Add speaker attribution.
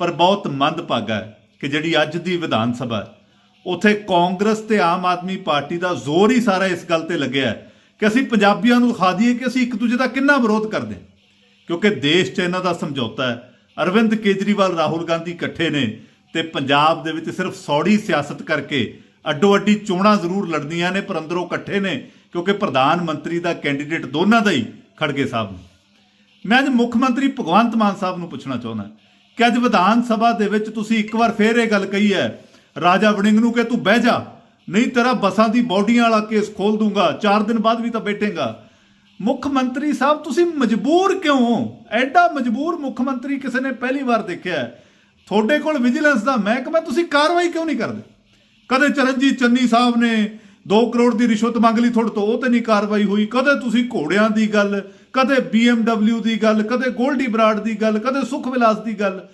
Speaker 1: ਪਰ ਬਹੁਤ ਮੰਦਭਾਗਾ ਹੈ ਕਿ ਜਿਹੜੀ ਅੱਜ ਦੀ ਵਿਧਾਨ ਸਭਾ ਹੈ, ਉਥੇ ਕਾਂਗਰਸ ਤੇ ਆਮ ਆਦਮੀ ਪਾਰਟੀ ਦਾ ਜ਼ੋਰ ਹੀ ਸਾਰਾ ਇਸ ਗੱਲ ਤੇ ਲੱਗਿਆ ਹੈ ਕਿ ਅਸੀਂ ਪੰਜਾਬੀਆਂ ਨੂੰ ਦਿਖਾ ਦਈਏ ਕਿ ਅਸੀਂ ਇੱਕ ਦੂਜੇ ਦਾ ਕਿੰਨਾ ਵਿਰੋਧ ਕਰਦੇ ਹਾਂ। ਕਿਉਂਕਿ ਦੇਸ਼ 'ਚ ਇਹਨਾਂ ਦਾ ਸਮਝੌਤਾ ਹੈ, ਅਰਵਿੰਦ ਕੇਜਰੀਵਾਲ, ਰਾਹੁਲ ਗਾਂਧੀ ਇਕੱਠੇ ਨੇ ਤੇ ਪੰਜਾਬ ਦੇ ਵਿੱਚ ਸਿਰਫ ਸੌੜੀ ਸਿਆਸਤ ਕਰਕੇ ਅੱਡੋ ਅੱਡੀ ਚੋਣਾਂ ਜ਼ਰੂਰ ਲੜਦੀਆਂ ਨੇ, ਪਰ ਅੰਦਰੋਂ ਇਕੱਠੇ ਨੇ, ਕਿਉਂਕਿ ਪ੍ਰਧਾਨ ਮੰਤਰੀ ਦਾ ਕੈਂਡੀਡੇਟ ਦੋਨਾਂ ਦਾ ਹੀ ਖੜਗੇ ਸਾਹਿਬ ਨੇ। ਮੈਂ ਅੱਜ ਮੁੱਖ ਮੰਤਰੀ ਭਗਵੰਤ ਮਾਨ ਸਾਹਿਬ ਨੂੰ ਪੁੱਛਣਾ ਚਾਹੁੰਦਾ ਕਿ ਅੱਜ ਵਿਧਾਨ ਸਭਾ ਦੇ ਵਿੱਚ ਤੁਸੀਂ ਇੱਕ ਵਾਰ ਫੇਰ ਇਹ ਗੱਲ ਕਹੀ ਹੈ, ਰਾਜਾ ਵੜਿੰਗ ਨੂੰ ਕਿ ਤੂੰ ਬਹਿ ਜਾ, ਨਹੀਂ ਤੇਰਾ ਬਸਾਂ ਦੀ ਬੋਡੀਆਂ ਵਾਲਾ ਕੇਸ ਖੋਲ ਦੂੰਗਾ 4 ਦਿਨ ਬਾਅਦ ਵੀ ਤਾਂ ਬੈਠੇਗਾ। ਮੁੱਖ ਮੰਤਰੀ ਸਾਹਿਬ, ਤੁਸੀਂ ਮਜਬੂਰ ਕਿਉਂ ਹੋ? ਐਡਾ ਮਜਬੂਰ ਮੁੱਖ ਮੰਤਰੀ ਕਿਸੇ ਨੇ ਪਹਿਲੀ ਵਾਰ ਦੇਖਿਆ ਤੁਹਾਡੇ ਕੋਲ ਵਿਜੀਲੈਂਸ ਦਾ ਮਹਿਕਮਾ ਤੁਸੀਂ ਕਾਰਵਾਈ ਕਿਉਂ ਨਹੀਂ ਕਰਦੇ? ਕਦੇ ਚਰਨਜੀਤ ਚੰਨੀ ਸਾਹਿਬ ਨੇ 2 ਕਰੋੜ ਦੀ ਰਿਸ਼ਵਤ ਮੰਗ ਲਈ ਤੁਹਾਡੇ ਤੋਂ ਉਹ ਤੇ ਨਹੀਂ ਕਾਰਵਾਈ ਹੋਈ। ਕਦੇ ਤੁਸੀਂ ਘੋੜਿਆਂ ਦੀ ਗੱਲ, ਕਦੇ BMW ਦੀ ਗੱਲ, ਕਦੇ ਗੋਲਡੀ ਬਰਾਡ ਦੀ ਗੱਲ, ਕਦੇ ਸੁਖ ਵਿਲਾਸ ਦੀ ਗੱਲ।